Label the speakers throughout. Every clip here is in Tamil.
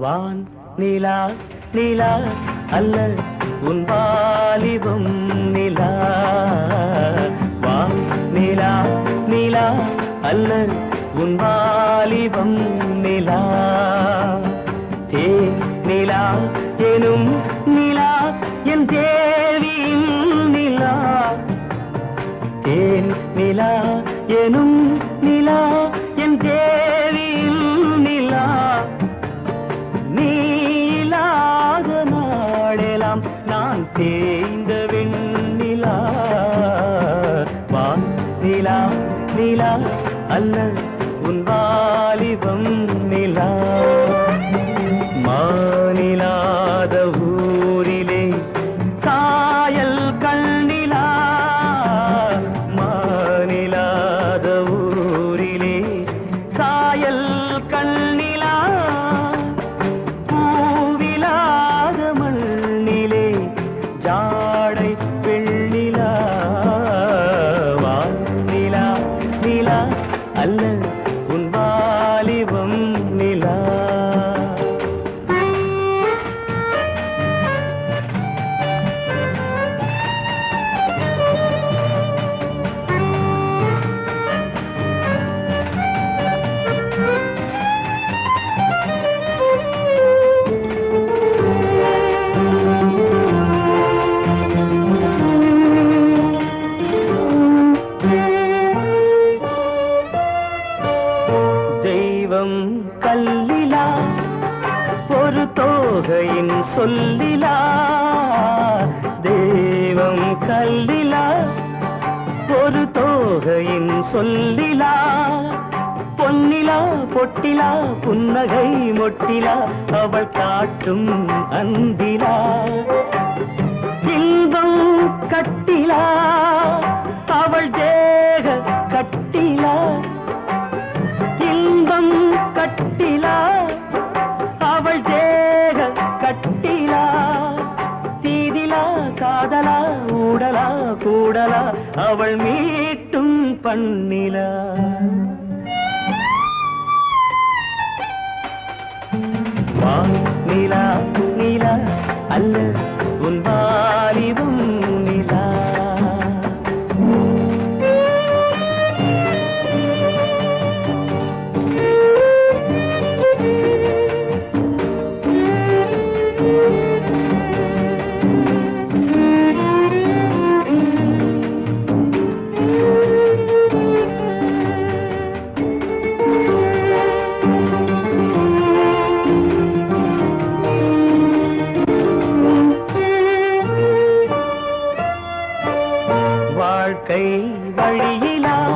Speaker 1: வான் நிலா நிலா அல்ல உன் வாலிபம் நிலா. வான் நிலா நிலா அல்ல உன் வாலிபம் நிலா. தே நிலா எனும் நிலா என் தேவியின் நிலா. தேன் நிலா எனும் நாளெல்லாம் நான் தேய்ந்த வெண்ணிலா. வா நிலா நிலா அல்ல. தெய்வம் கல்லிலா ஒரு தோகையின் சொல்லிலா. தெய்வம் கல்லிலா ஒரு தோகையின் சொல்லிலா. பொன்னிலா பொட்டிலா புன்னகை மொட்டிலா அவள் காட்டும் அன்பிலா. இன்பம் கட்டிலா. கட்டிலா? அவள் தேக கட்டிலா? தீதிலா காதலா ஊடலா கூடலா? அவள் மீட்டும் பண்ணிலா. வாழ்க்கை வழியிலா?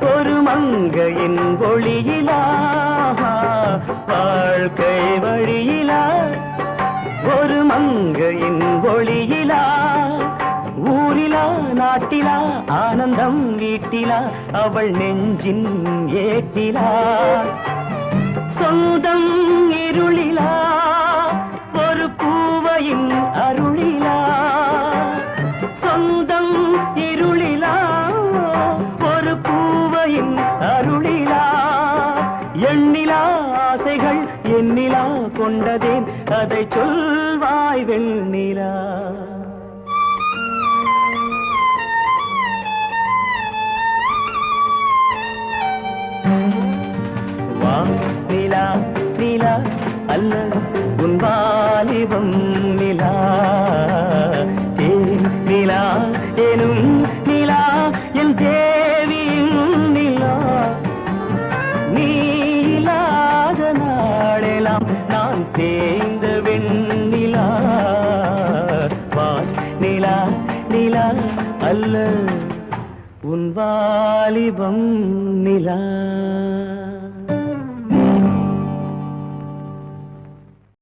Speaker 1: ஒரு மங்கையின் ஒளியிலா? வாழ்க்கை வழியிலா? ஒரு மங்கையின் ஒளியிலா? ஊரிலா நாட்டிலா ஆனந்தம் வீட்டிலா அவள் நெஞ்சின் ஏட்டிலா? சொந்தம் இருளிலா? அதை சொல்வாய் வெண்ணிலா. வா நிலா நிலா அல்ல உன் வாலிபம் நிலா. தேன் நிலா எனும் நிலா என் தேவியும் நிலா. நீ இல்லாத நாளெல்லாம் நான் தேய்ந்த வெண்ணிலா வா நிலா நிலா அல்ல. உன் வாலிபம் நிலா.